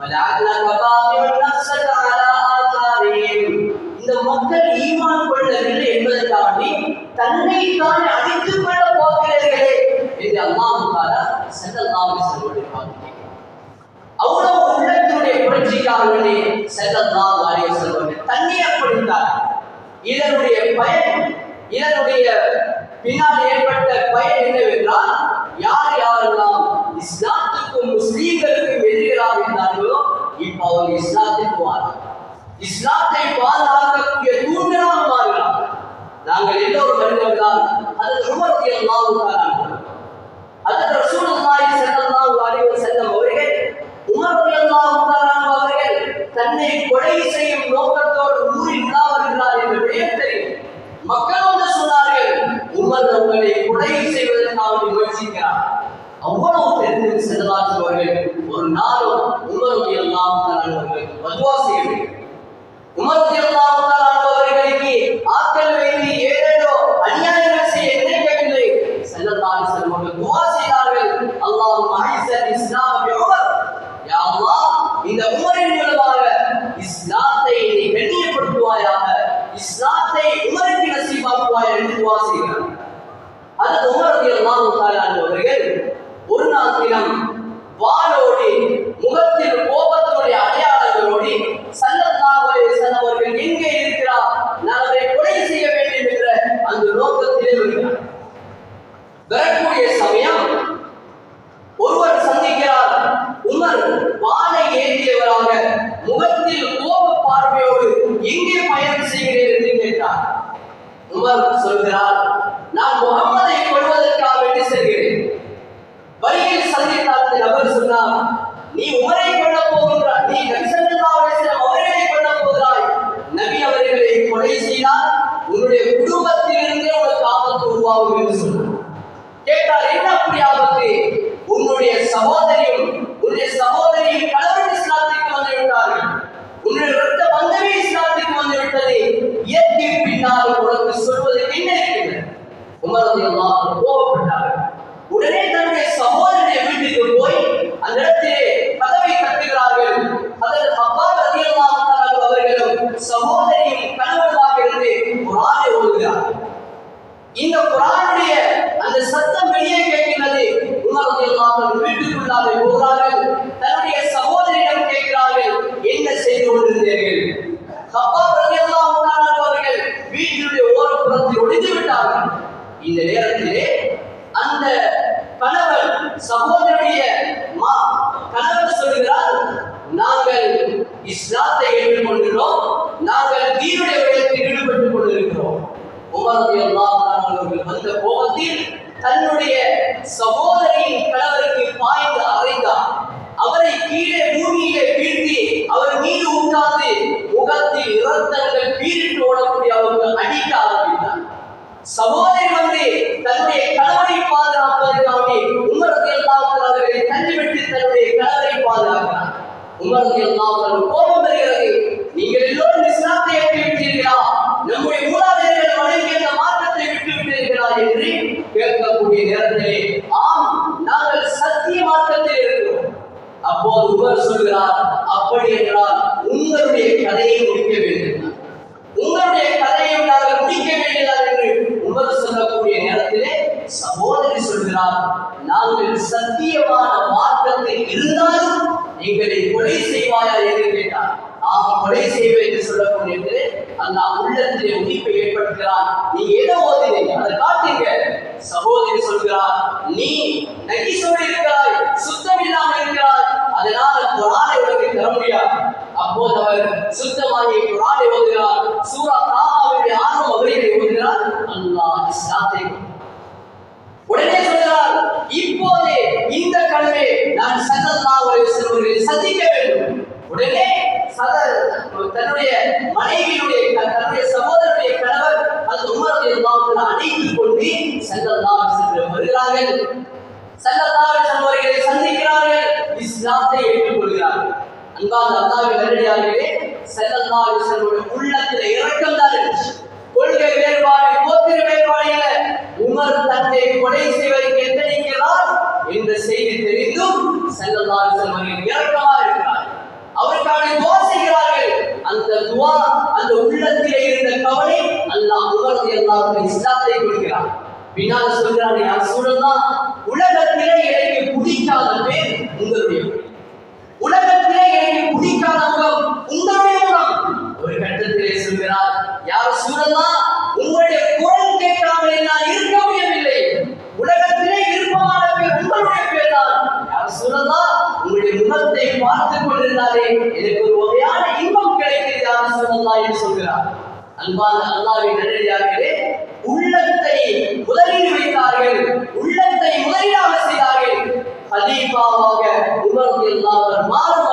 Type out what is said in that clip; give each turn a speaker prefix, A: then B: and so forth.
A: ولعلك باقع نفسك على آثارهم இந்த மக்கள் ஈமான் கொள்ளவில்லை என்பதற்காண்டி தன்னை தானே அழித்துக் கொள்ள போகிறீர்களே என்று அல்லாஹ் தாலா ஸல்லல்லாஹு அலைஹி வஸல்லம் பார்க்கிறேன் அவ்வளவு உள்ளத்தினுடைய புரட்சிக்காக வேண்டி ஸல்லல்லாஹு அலைஹி வஸல்லம் தன்னை அர்ப்பணித்தார் இதனுடைய பயன் இதனுடைய பின்னால் ஏற்பட்ட பயன் என்னவென்றால் யார் யாரெல்லாம் இஸ்லாத்துக்கும் முஸ்லீம்களுக்கும் எதிராக இருந்தார்களோ இப்போ அவங்க இஸ்லாத்துக்கு வாங்க இஸ்லாத்தை பாதுகாக்கக்கூடிய தூண்டலாக மாறுகிறார். நாங்கள் எல்லோரும் அறிந்தவர்களால் அது சுமத்தியல் அல்லாஹ் அதற்கு ரசூலுல்லாஹி ஸல்லல்லாஹு அலைஹி வஸல்லம் அவர்கள் உமர் ரலியல்லாஹு தஆலா அவர்கள் தன்னை கொலை செய்யும் நோக்கத்தோடு ஊரில் உலா வருகிறார் என்ற விடயம் தெரியும் மக்கள் வந்து சொன்னார்கள். உமர் உங்களை கொலை செய்வதற்காக முயற்சிக்கிறார். அவ்வளவு தெரிந்து செல்லாற்றுவார்கள் ஒரு நாளும் உமருடைய எல்லாம் தஆலா வதுவா செய்ய வேண்டும். உமருடைய எல்லாம் அவர்களுக்கு ஆட்கள் வைத்து ஏதேதோ அநியாயங்கள் செய்ய நினைக்கவில்லை ஸல்லல்லாஹு அலைஹி வஸல்லம் அவர்கள் செய்தார்கள். அல்லாஹும் அஇஸல் இஸ்லாம் பி உமர். யா இந்த உமரின் மூலமாக இஸ்லாத்தை நீ கண்ணியப்படுத்துவாயாக இஸ்லாத்தை உமருக்கு நசீபாக்குவாய் என்று துவா செய்கிறார் அது உமருடைய எல்லாம் தஆலா ஒரு நாத்திரம் தினம் முகத்தில் கோபத்தினுடைய அடையாளங்களோடு சல்லல்லாஹு அலைஹி அவர்கள் எங்கே இருக்கிறார்? நான் அவரை கொலை செய்ய வேண்டும் என்ற அந்த நோக்கத்திலே வருகிறார். வரக்கூடிய சமயம் ஒருவர் சந்திக்கிறார். உமர் வானை ஏற்றியவராக முகத்தில் கோப பார்வையோடு எங்கே பயணம் செய்கிறேன் என்று கேட்டார் உமர் சொல்கிறார் நான் முகம்மதை கொள்வதற்காக வேண்டி செல்கிறேன் வழியில் சந்தித்த அந்த நபர் சொன்னார் நீ உமரை கொள்ள போகின்றாய் நீ நபி ஸல்லல்லாஹு அலைஹி வஸல்லம் அவர்களை கொள்ள போகிறாய் நபி அவர்களை கொலை செய்தால் உன்னுடைய குடும்பத்திலிருந்தே உனக்கு ஆபத்து உருவாகும் என்று சொன்னார் கேட்டார் என்ன அப்படி ஆபத்து உன்னுடைய சகோதரியும் உன்னுடைய சகோதரியின் கணவன் இஸ்லாத்திற்கு வந்து விட்டார்கள் உன்னுடைய இரத்த பந்தமே இஸ்லாத்திற்கு வந்து விட்டது இயற்கை பின்னால் உனக்கு சொல்வதற்கு என்ன இருக்கிறது உமர் ரலியல்லாஹு அன்ஹு கோபப்பட்டார்கள் உடனே தன்னுடைய சகோதரனுடைய வீட்டுக்கு போய் அந்த இடத்திலே கதவை தட்டுகிறார்கள் அதில் அப்பா ரலியல்லாஹு தஆலா அவர்களும் சகோதரியும் கணவனுமாக இருந்து கொடுக்கிறார் இந்த குரானுடைய அந்த சத்தம் வெளியே கேட்கிறது. உமர் ரலியல்லாஹு வீட்டுக்குள்ளாக போகிறார்கள். தன்னுடைய சகோதரியிடம் கேட்கிறார்கள் என்ன செய்து கொண்டிருந்தீர்கள்? கப்பாப் ரலியல்லாஹு தஆலா அவர்கள் வீட்டினுடைய ஓரப்புறத்தில் ஒளிந்து விட்டார்கள் இந்த நேரத்திலே அந்த கணவன் சகோதரனுடைய மா கணவன் சொல்கிறார் நாங்கள் இஸ்லாத்தை ஏற்றுக்கொள்கிறோம் நாங்கள் தீனுடைய விடயத்தில் ஈடுபட்டுக் கொண்டிருக்கிறோம் உமர் ரலியல்லாஹு தஆலா அவர்கள் வந்த கோபத்தில் தன்னுடைய சகோதரியின் கணவருக்கு பாய்ந்து அறைந்தார் அவரை கீழே பூமியிலே வீழ்த்தி அவர் மீது உட்கார்ந்து முகத்தில் இரத்தங்கள் பீரிட்டு ஓடக்கூடிய அவர்கள் அடிக்க ஆரம்பித்தார் சகோதரி வந்து தன்னுடைய கணவனை பாதுகாப்பதற்காக உமர் ரலியல்லாஹு தள்ளிவிட்டு தன்னுடைய கணவரை பாதுகாக்கிறார். உமர் ரலியல்லாஹு தஆலா கோபம் வருகிறது நீங்கள் எல்லோரும் இஸ்லாத்தை ஏற்றுவிட்டீர்களா நம்முடைய மூலாதையர்கள் வணங்கிய அந்த மாற்றத்தை விட்டு விட்டீர்களா என்று கேட்கக்கூடிய நேரத்திலே ஆம் நாங்கள் சத்திய மார்க்கத்தில் இருக்கிறோம் அப்போது உமர் சொல்கிறார் அப்படி என்றால் உங்களுடைய கதையை முடிக்க வேண்டும். உங்களுடைய கதையை நாங்கள் முடிக்க வேண்டியதா என்று உமது சொல்லக்கூடிய நேரத்திலே சகோதரி சொல்கிறார் நாங்கள் சத்தியமான மார்க்கத்தில் இருந்தாலும் எங்களை கொலை செய்வாயா என்று கேட்டார். ஆம் கொலை செய்வேன் என்று சொல்லக்கூடிய நேரத்திலே அந்த உள்ளத்திலே உதிப்பை ஏற்படுத்துகிறார் நீ ஏதோ ஓதினீங்க அதை காட்டுங்க சகோதரி சொல்கிறார் நீ நகிசோடு இருக்கிறாய் சுத்தம் இல்லாமல் இருக்கிறாய் அதனால் குரானை உனக்கு தர முடியாது. அப்போது அவர் சுத்தமாகி குரானை ஓதுகிறார். சூரா தாமாவுடைய ஆரம்ப வரிகளை ஓதுகிறார். அல்லாஹ் இஸ்லாத்தை உடனே சொல்கிறார் இப்போதே இந்த கனவை நான் ஸல்லல்லாஹு அலைஹி வஸல்லம் சந்திக்க வேண்டும். உடனே சதர் தன்னுடைய மனைவியுடைய தன்னுடைய சகோதரனுடைய கணவர் அந்த உமர் ரலியல்லாஹு அன்ஹு அழைத்துக் கொண்டு ஸல்லல்லாஹு அலைஹி வஸல்லம் வருகிறார்கள். ஸல்லல்லாஹு அலைஹி வஸல்லம் அவர்களை சந்திக்கிறார்கள் இஸ்லாத்தை ஏற்றுக்கொள்கிறார்கள் அன்பான அல்லாவின் நேரடியாகவே செல்லல்லா யூசனுடைய உள்ளத்தில் இறக்கம் தான் இருந்துச்சு. கொள்கை வேறுபாடு கோத்திர வேறுபாடு இல்ல உமர் தந்தை கொலை செய்வதற்கு எத்தனைக்கிறார் என்ற செய்தி தெரிந்தும் செல்லல்லா யூசன் அவர்கள் இறக்கமா இருக்கிறார் அவருக்கான துவா செய்கிறார்கள். அந்த துவா அந்த உள்ளத்தில் இருந்த கவலை அல்லாஹ் உமர் எல்லாருக்கும் இஸ்லாத்தை கொடுக்கிறார். பின்னால் சொல்கிறார் யார் சூழல் தான் உலகத்திலே எனக்கு பிடிக்காத பேர் உங்களுடைய அல்லாஹே சொல்கிறார். அன்பான அல்லாவை நன்றியார்களே உள்ளத்தை முதலீடு வைத்தார்கள். உள்ளத்தை முதலீடாக செய்தார்கள். ஹலீஃபாவாக உமர் எல்லாம் மாறும்